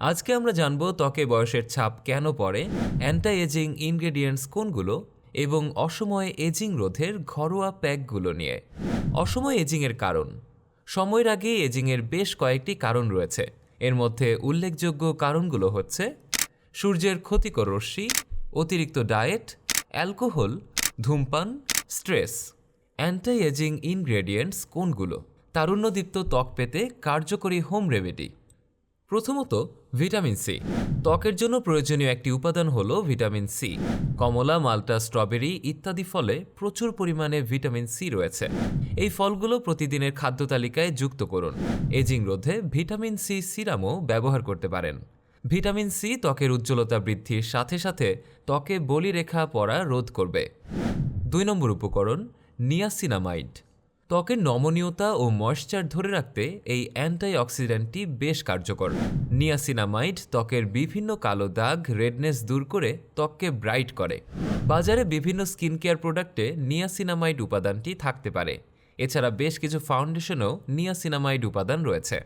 আজকে আমরা জানব ত্বকে বয়সের ছাপ কেন পড়ে অ্যান্টি এজিং ইনগ্রেডিয়েন্টস কোনগুলো এবং অসময়ে এজিং রোধের ঘরোয়া প্যাকগুলো নিয়ে। অসময় এজিংয়ের কারণ। সময়ের আগে এজিংয়ের বেশ কয়েকটি কারণ রয়েছে। এর মধ্যে উল্লেখযোগ্য কারণগুলো হচ্ছে, সূর্যের ক্ষতিকর রশ্মি, অতিরিক্ত ডায়েট অ্যালকোহল ধূমপান স্ট্রেস অ্যান্টি এজিং ইনগ্রেডিয়েন্টস কোনগুলো? তারুণ্যদীপ্ত ত্বক পেতে কার্যকরী হোম রেমেডি প্রথমত ভিটামিন সি। ত্বকের জন্য প্রয়োজনীয় একটি উপাদান হল ভিটামিন সি। কমলা, মাল্টা, স্ট্রবেরি ইত্যাদি ফলে প্রচুর পরিমাণে ভিটামিন সি রয়েছে। এই ফলগুলো প্রতিদিনের খাদ্য তালিকায় যুক্ত করুন। এজিং রোধে ভিটামিন সি সিরামও ব্যবহার করতে পারেন। ভিটামিন সি ত্বকের উজ্জ্বলতা বৃদ্ধির সাথে সাথে ত্বকে বলিরেখা পড়া রোধ করবে। দুই নম্বর উপকরণ নিয়াসিনামাইড। ত্বকের নমনীয়তা ও ময়েশ্চার ধরে রাখতে এই অ্যান্টি অক্সিডেন্টটি বেশ কার্যকর। নিয়াসিনামাইড ত্বকের বিভিন্ন কালো দাগ রেডনেস দূর করে ত্বককে ব্রাইট করে। বাজারে বিভিন্ন স্কিন কেয়ার প্রোডাক্টে নিয়াসিনামাইড উপাদানটি থাকতে পারে। এছাড়া বেশ কিছু ফাউন্ডেশনেও নিয়াসিনামাইড উপাদান রয়েছে।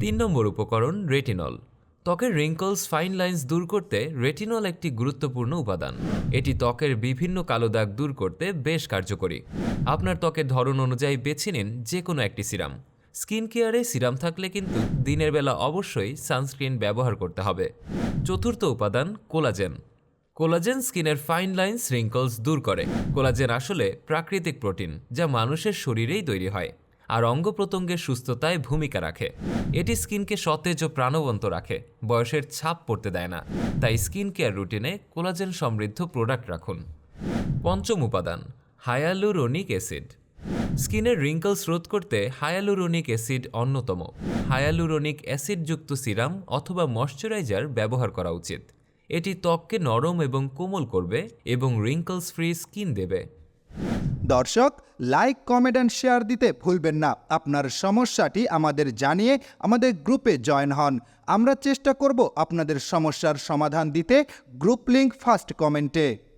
তিন নম্বর উপকরণ রেটিনল ত্বকের রিঙ্কলস ফাইন লাইন্স দূর করতে রেটিনল একটি গুরুত্বপূর্ণ উপাদান। এটি ত্বকের বিভিন্ন কালো দাগ দূর করতে বেশ কার্যকরী। আপনার ত্বকের ধরন অনুযায়ী বেছে নিন যে কোনো একটি সিরাম। স্কিন কেয়ারে সিরাম থাকলে কিন্তু দিনের বেলা অবশ্যই সানস্ক্রিন ব্যবহার করতে হবে। চতুর্থ উপাদান, কোলাজেন। কোলাজেন স্কিনের ফাইন লাইন্স রিঙ্কলস দূর করে। কোলাজেন আসলে প্রাকৃতিক প্রোটিন, যা মানুষের শরীরেই তৈরি হয়। আর অঙ্গ প্রত্যঙ্গের সুস্থতায় ভূমিকা রাখে। এটি স্কিনকে সতেজ ও প্রাণবন্ত রাখে, বয়সের ছাপ পড়তে দেয় না। তাই স্কিন কেয়ার রুটিনে কোলাজেন সমৃদ্ধ প্রোডাক্ট রাখুন। পঞ্চম উপাদান, হায়ালুরোনিক অ্যাসিড। স্কিনের রিঙ্কলস রোধ করতে হায়ালুরোনিক অ্যাসিড অন্যতম। হায়ালুরোনিক অ্যাসিডযুক্ত সিরাম অথবা ময়শ্চারাইজার ব্যবহার করা উচিত। এটি ত্বককে নরম এবং কোমল করবে এবং রিঙ্কলস ফ্রি স্কিন দেবে। দর্শক লাইক কমেন্ট অ্যান্ড শেয়ার দিতে ভুলবেন না। আপনার সমস্যাটি আমাদের জানিয়ে আমাদের গ্রুপে জয়েন হন। আমরা চেষ্টা করব আপনাদের সমস্যার সমাধান দিতে। গ্রুপ লিঙ্ক ফার্স্ট কমেন্টে।